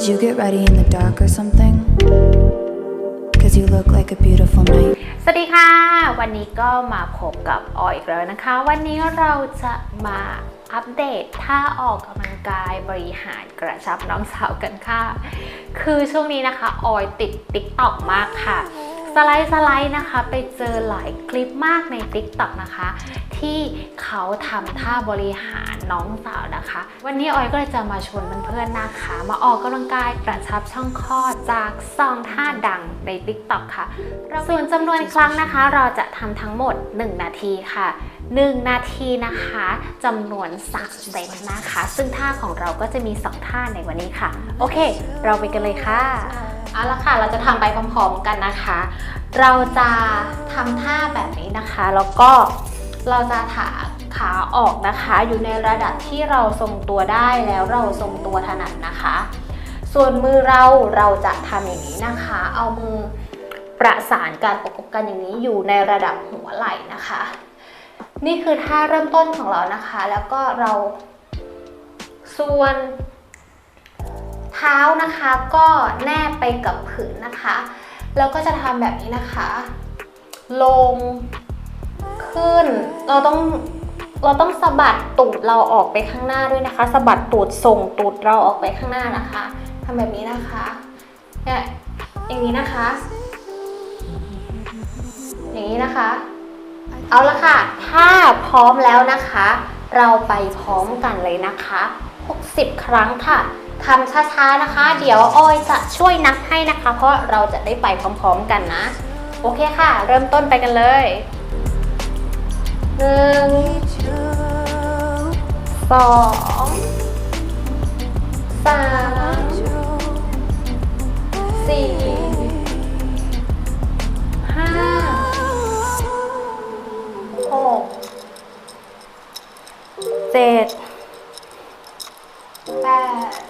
Did you get ready in the dark or something? Cause you look like a beautiful night. สวัสดีค่ะ วันนี้ก็มาพบกับออยอีกแล้วนะคะ วันนี้เราจะมาอัปเดตท่าออกกำลังกายบริหารกระชับน้องสาวกันค่ะ คือช่วงนี้นะคะออยติดติ๊กต็อกมากค่ะ สไลด์สไลด์นะคะ ไปเจอหลายคลิปมากใน t ิ k t o k นะคะ ที่เขาทำท่าบริหารน้องสาวนะคะ วันนี้ออยก็เลยจะมาชวนเพื่อนๆนะคะ มาออกกำลังกายกระชับช่องคลอดจากซองท่าดังใน t ิ k t o k ค่ะส่วนจำนวนครั้งนะคะ เราจะทำทั้งหมด 1 นาทีค่ะ 1 นาทีนะคะจำนวน3เซตนะคะ ซึ่งท่าของเราก็จะมี 2 ท่าในวันนี้ค่ะ โอเค เราไปกันเลยค่ะ เอาละค่ะ เราจะทำไปพร้อมๆกันนะคะ เราจะทำท่าแบบนี้นะคะ แล้วก็เราจะถาขาออกนะคะ อยู่ในระดับที่เราทรงตัวได้แล้วเราทรงตัวถนัดนะคะ ส่วนมือเราเราจะทำอย่างนี้นะคะ เอามือประสานกันประกบกันอย่างนี้อยู่ในระดับหัวไหล่นะคะ นี่คือท่าเริ่มต้นของเรานะคะ แล้วก็เราส่วน เท้านะคะก็แนบไปกับผืนนะคะ แล้วก็จะทำแบบนี้นะคะ ลง ขึ้น เราต้องเราต้องสะบัดตูดเราออกไปข้างหน้าด้วยนะคะสะบัดตูดส่งตูดเราออกไปข้างหน้านะคะทำแบบนี้นะคะเนี่ยอย่างนี้นะคะ อย่างนี้นะคะ เอาละค่ะ ถ้าพร้อมแล้วนะคะ เราไปพร้อมกันเลยนะคะ 60 ครั้งค่ะ ทำช้าๆนะคะ เดี๋ยวออยจะช่วยนับให้นะคะ เพราะเราจะได้ไปพร้อมๆกันนะ โอเคค่ะ เริ่มต้นไปกันเลยหนึ่งสองสามสี่ห้าหกเจ็ดแปด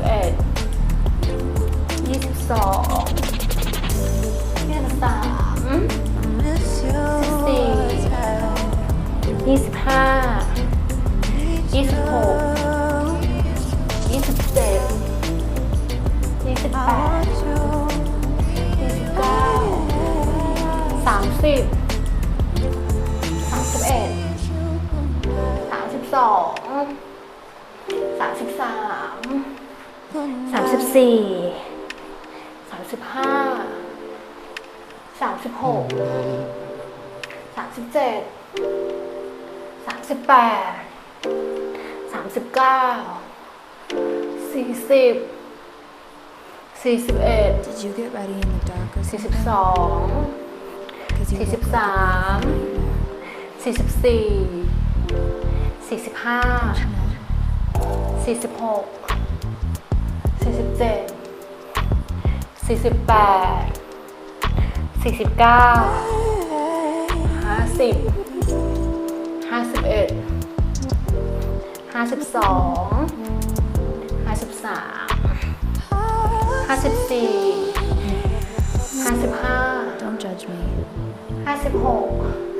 บเอ็ดยี่สิบสองยี่สิบสามสี่ยี่สิบห้ายี่สิบหกยี่สิบเจ็ดยี่สิบแปดยี่สิบเก้าสามสิบสามสิบเอ็ดสามสิบสอง สามสิบสี่สามสิบห้าสามสิบหกสามสิบเจ็ดสามสิบแปดสามสิบเก้าสี่สิบสี่สิบเอ็ดสี่สิบสองสี่สิบสามสี่สิบสี่สี่สิบห้าสี่สิบหก สี่สิบเจ็ดสี่สิบแปดสี่สิบเก้าห้าสิบห้าสิบเอ็ดห้าสิบสองห้าสิบสามห้าสิบสี่ห้าสิบห้า Don't judge me. ห้าสิบหก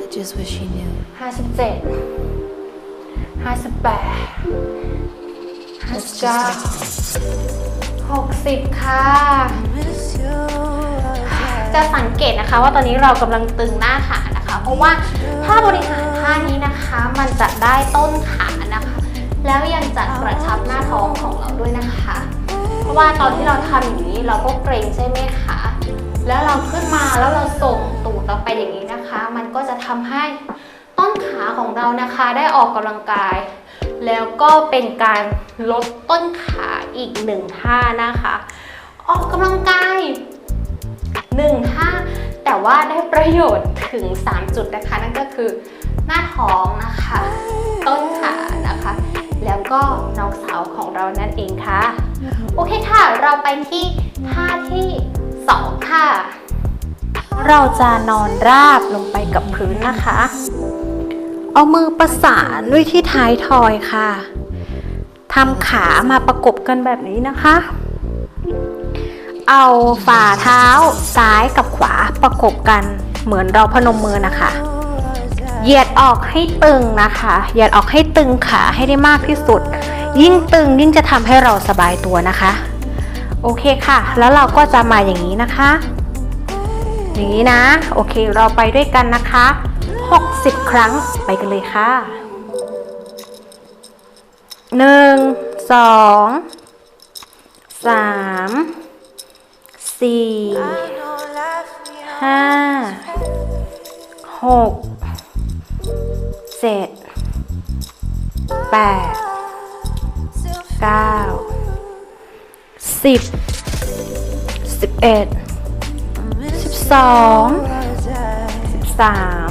I just wish you knew. ห้าสิ บเจ็ดห้าสิบแปดห้าสิบเก้าหกสิบค่ะ จะสังเกตนะคะว่าตอนนี้เรากำลังตึงหน้าขานะคะ เพราะว่าถ้าบริหารท่านี้นะคะ มันจะได้ต้นขานะคะ แล้วยังจะกระชับหน้าท้องของเราด้วยนะคะ เพราะว่าตอนที่เราทำอย่างนี้เราก็เกรงใช่ไหมคะแล้วเราขึ้นมาแล้วเราส่งตูดเราไปอย่างนี้นะคะ มันก็จะทำให้ต้นขาของเรานะคะได้ออกกำลังกาย แล้วก็เป็นการลดต้นขาอีกหนึ่งท่านะคะ ออกกำลังกายหนึ่งท่าแต่ว่าได้ประโยชน์ถึง 3 จุดนะคะ นั่นก็คือหน้าท้องนะคะ ต้นขานะคะ แล้วก็น้องสาวของเรานั่นเองค่ะ โอเคค่ะ เราไปที่ท่าที่สองค่ะ เราจะนอนราบลงไปกับพื้นนะคะ เอามือประสานไว้ที่ท้ายทอยค่ะทำขามาประกบกันแบบนี้นะคะ เอาฝ่าเท้าซ้ายกับขวาประกบกันเหมือนเราพนมมือนะคะ เหยียดออกให้ตึงนะคะ เหยียดออกให้ตึงขาให้ได้มากที่สุด ยิ่งตึงยิ่งจะทำให้เราสบายตัวนะคะ โอเคค่ะ แล้วเราก็จะมาอย่างนี้นะคะ อย่างนี้นะ โอเค เราไปด้วยกันนะคะ 60 ครั้งไปกันเลยค่ะหนึ่งสองสามสี่ห้าหกเจ็ดแปดเก้าสิบสิบเอ็ดสิบสองสิบสาม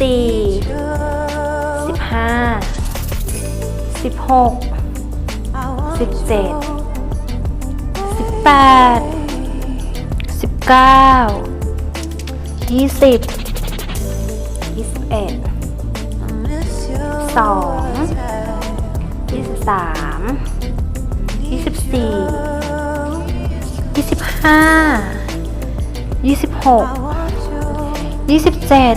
สิบห้าสิบหกสิบเจ็ดสิบแปดสิบเก้า Did you See, get ready see. in the dark or something? สี่สิบเอ็ด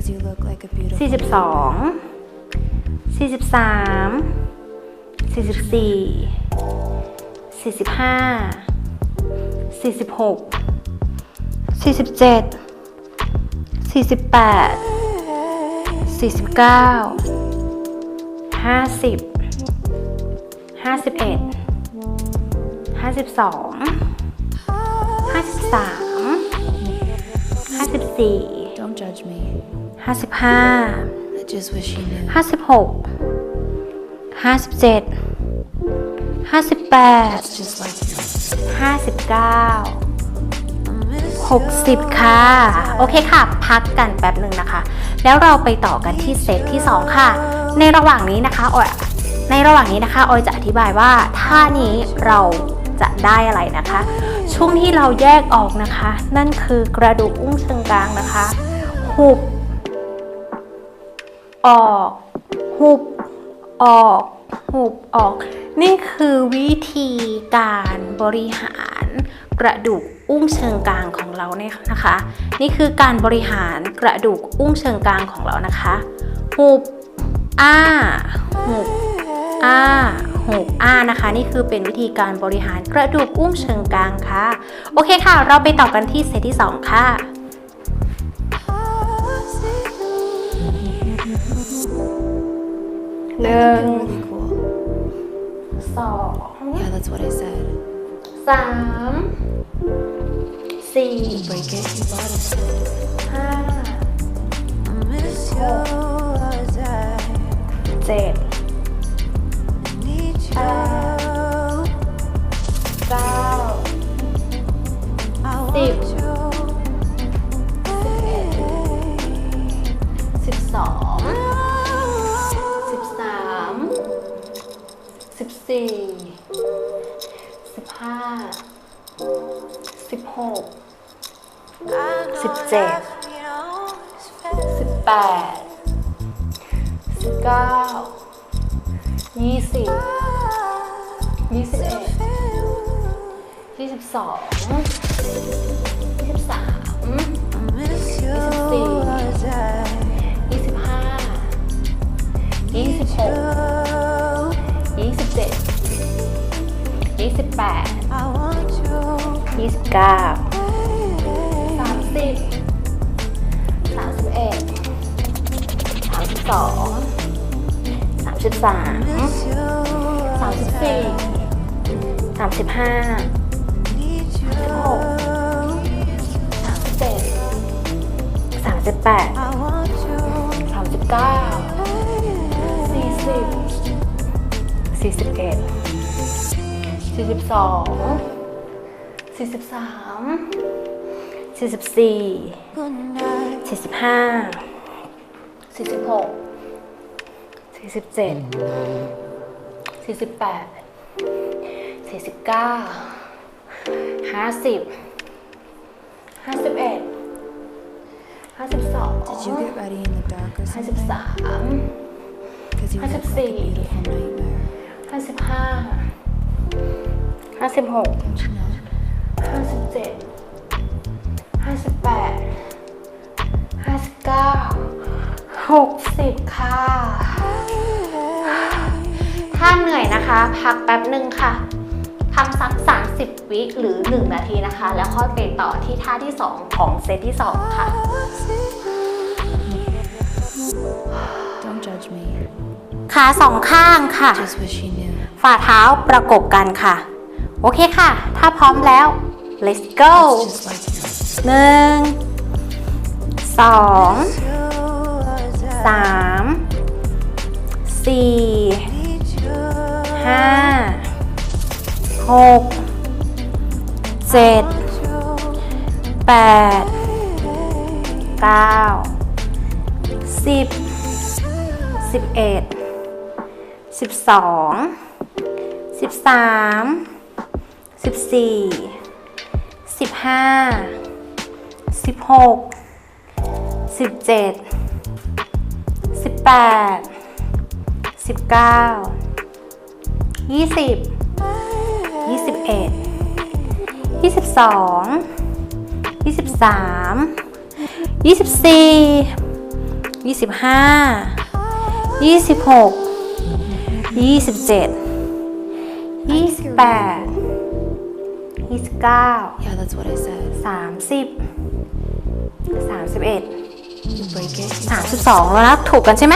สี่สิบสองสี่สิบสามสี่สิบสี่สี่สิบห้าสี่สิบหกสี่สิบเจ็ดสี่สิบแปดสี่สิบเก้าห้าสิบห้าสิบเอ็ดห้าสิบสองห้าสิบสามห้าสิบสี่ Don't judge me. ห้าสิบห้าห้าสิบหกห้าสิบเจ็ดห้าสิบแปดห้าสิบเก้าหกสิบค่ะ โอเคค่ะ พักกันแป๊บหนึ่งนะคะ แล้วเราไปต่อกันที่เซตที่สองค่ะ ในระหว่างนี้นะคะออยในระหว่างนี้นะคะออยจะอธิบายว่าท่านี้เราจะได้อะไรนะคะ ช่วงที่เราแยกออกนะคะ นั่นคือกระดูกอุ้งเชิงกรานนะคะหุบ ออกหุบออกหุบออก นี่คือวิธีการบริหารกระดูกอุ้งเชิงกรานของเราเนี่ยนะคะ นี่คือการบริหารกระดูกอุ้งเชิงกรานของเรานะคะหุบอ้าหุบอ้าหุบอ้านะคะ นี่คือเป็นวิธีการบริหารกระดูกอุ้งเชิงกรานค่ะ โอเคค่ะ เราไปต่อกันที่เซตที่สองค่ะ หนึ่ง Really cool. สอง Yeah, that's what I said. สามสี่ Break it, you bought it. ห้าเจ็ดแปดเก้าสิบสิบสอง สิบสี่สิบห้าสิบหกสิบเจ็ดสิบแปดสิบเก้ายี่สิบยี่สิบเอ็ดยี่สิบสองยี่สิบสามยี่สิบห้ายี่สิบหก แปดยี่สิบเก้าสามสิบสามสิบเอ็ดสามสิบสองสามสิบสามสามสิบสี่สามสิบห้าสามสิบหกสามสิบเจ็ดสามสิบแปดสามสิบเก้าสี่สิบสี่สิบเอ็ด สี่สิบสองสี่สิบสามสี่สิบสี่สี่สิบห้าสี่สิบหกสี่สิบเจ็ดสี่สิบแปดสี่สิบเก้าห้าสิบห้าสิบเอ็ดห้าสิบสอง Did you get ready in the dark or ห้าสิบ something? สาม Because you I look said like a see. beautiful nightmare. ห้าสิบห้า ห้าสิบหก Don't you know? ห้าสิบเจ็ดห้าสิบแปดห้าสิบเก้าหกสิบค่ะ ถ้าเหนื่อยนะคะ พักแป๊บหนึ่งค่ะพักสัก 30 วิหรือ 1 นาทีนะคะ แล้วค่อยไปต่อที่ท่าที่ 2 ของเซตที่ 2 ค่ะ Don't judge me. ขาสองข้างค่ะ Just wish you knew. ฝ่าเท้าประกบกันค่ะ โอเคค่ะ ถ้าพร้อมแล้ว let's go หนึ่งสองสามสี่ห้าหกเจ็ดแปดเก้าสิบสิบเอ็ดสิบสองสิบสาม ยี่สิบยี่สิบเอ็ดยี่สิบสองยี่สิบสามยี่สิบสี่ยี่สิบห้ายี่สิบหกยี่สิบเจ็ดยี่สิบแปด ยี่สิบเก้า Yeah, that's what I said. สามสิบสามสิบเอ็ด You break it. สามสิบสองแล้วนะถูกกันใช่ไหม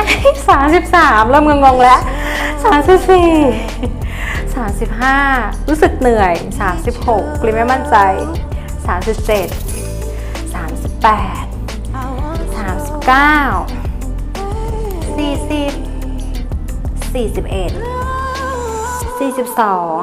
สามสิบสามเริ่มงงๆแล้วสามสิบสี่สามสิบห้ารู้สึกเหนื่อยสามสิบหกกลินไม่มั่นใจสามสิบเจ็ดสามสิบแปดสามสิบเก้าสี่สิบสี่สิบเอ็ดสี่สิบสอง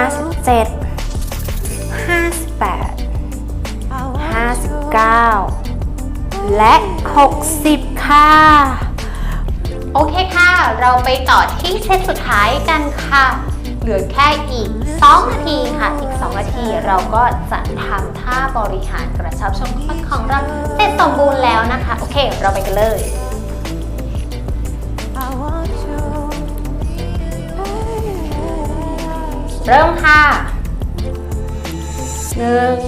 าสี่สิบหกสี่สิบเจ็ดสี่สิบแปดห้าสิบเก้าแปดห้าสิบเก้าและ 60 ค่ะ โอเคค่ะ เราไปต่อที่เซตสุดท้ายกันค่ะ เหลือแค่อีก 2 นาทีค่ะ อีก 2 นาทีเราก็จะทำท่าบริหารกระชับช่องคลอดของเราเสร็จสมบูรณ์แล้วนะคะ โอเค เราไปกันเลย เริ่มค่ะหนึ่ง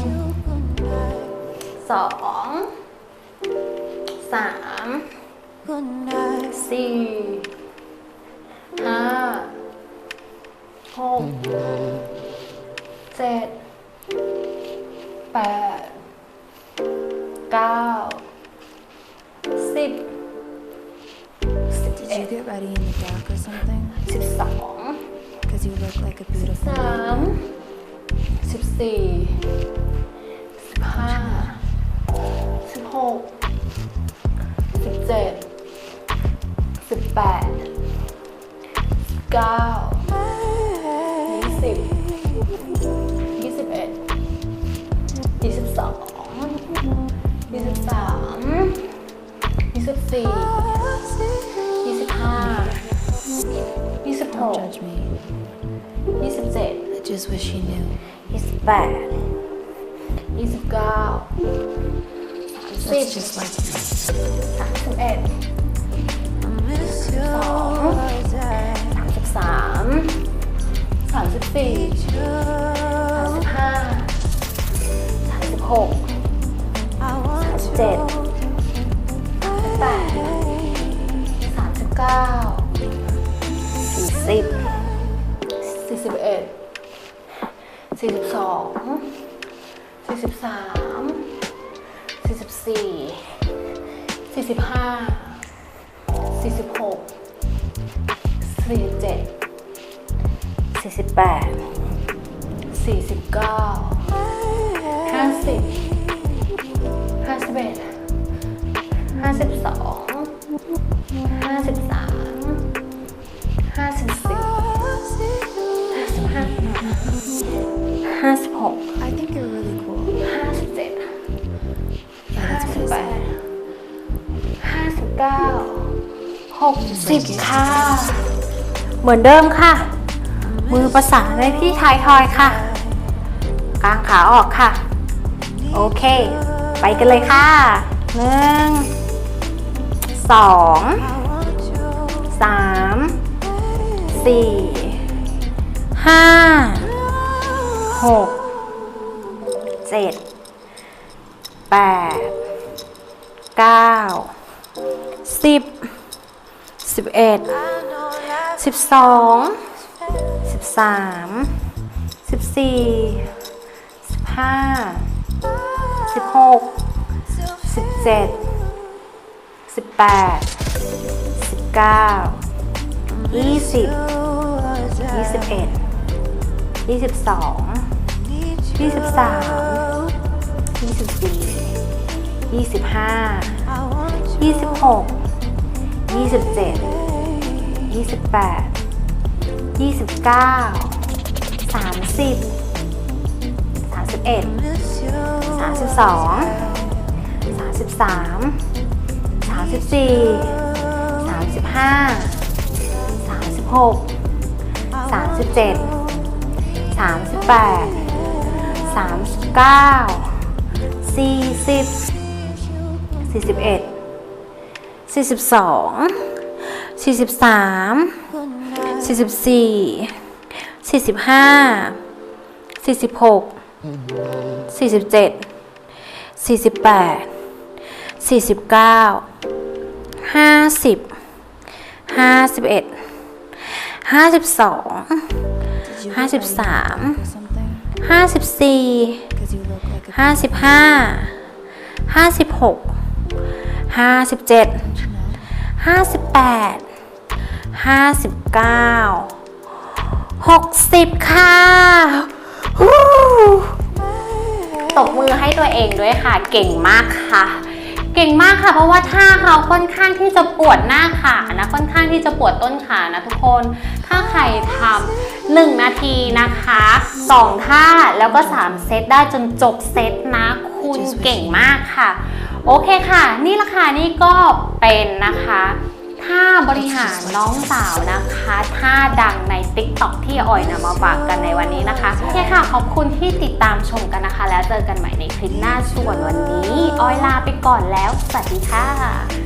สองสามสี่ห้าหกเจ็ดแปดเก้าสิบสิบ Did เอ็ด you get ready in the dark or something? สิบสอง Because you look like a beautiful สามสิบสี่สิบห้าสิบหกสิบเจ็ดสิบแปดสิบเก้ายี่สิบยี่สิบเอ็ดยี่สิบสองยี่สิบสามยี่สิบสี่ยี่สิบห้ายี่สิบห Don't ก He's dead. I just wish he knew. He's bad. He's a girl. That's just like me. That's an end. สองสามสิบสามสามสิบสี่สามสิบห้าสามสิบหกสามสิบเจ็ดสามสิบแปดสามสิบเก้าสี่สิบ สี่สิบสองสี่สิบสามสี่สิบสี่สี่สิบห้าสี่สิบหกสี่สิบเจ็ดสี่สิบแปดสี่สิบเก้าห้าสิบห้าสิบเอ็ดห้าสิบสองห้าสิบสามห้าสิบสี่ ห้าสิบหก I think you're really cool. ห้าสิบเจ็ดห้าสิบแปดห้าสิบเก้าหกสิบค่ะ เหมือนเดิมค่ะ มือประสานไว้ที่ท้ายทอยค่ะกางขาออกค่ะ โอเค ไปกันเลยค่ะหนึ่งสองสามสี่ห้า หกเจ็ดแปดเก้าสิบสิบเอ็ดสิบสองสิบสามสิบสี่สิบห้าสิบหกสิบเจ็ดสิบแปดสิบเก้ายี่สิบยี่สิบเอ็ดยี่สิบสอง ยี่สิบสามยี่สิบสี่ยี่สิบห้ายี่สิบหกยี่สิบเจ็ดยี่สิบแปดยี่สิบเก้าสามสิบสามสิบเอ็ดสามสิบสองสามสิบสามสามสิบสี่สามสิบห้าสามสิบหกสามสิบเจ็ดสามสิบแปด ห้าสี่สิบสี่สิบเจ็ดสี่สิบแปดสี่สิบเก้าห้าสิบห้าสิบเอ็ดห้าสิบสองห้าสิบสาม ห้าสิบสี่ห้าสิบห้าห้าสิบหกห้าสิบเจ็ดห้าสิบแปดห้าสิบเก้าหกสิบค่ะตบมือให้ตัวเองด้วยค่ะ เก่งมากค่ะ เก่งมากค่ะ เพราะว่าท่าเขาค่อนข้างที่จะปวดหน้าขานะค่อนข้างที่จะปวดต้นขานะทุกคน ถ้าใครทำหนึ่งนาทีนะคะสองท่าแล้วก็สามเซตได้จนจบเซตนะคุณเก่งมากค่ะ โอเคค่ะ นี่ละค่ะนี่ก็เป็นนะคะ ท่าบริหารน้องสาวนะคะท่าดังใน TikTok ที่ออยนำมาฝากกันในวันนี้นะคะโอเคค่ะขอบคุณที่ติดตามชมกันนะคะ แล้วเจอกันใหม่ในคลิปหน้าส่วนวันนี้ ออยลาไปก่อนแล้ว สวัสดีค่ะ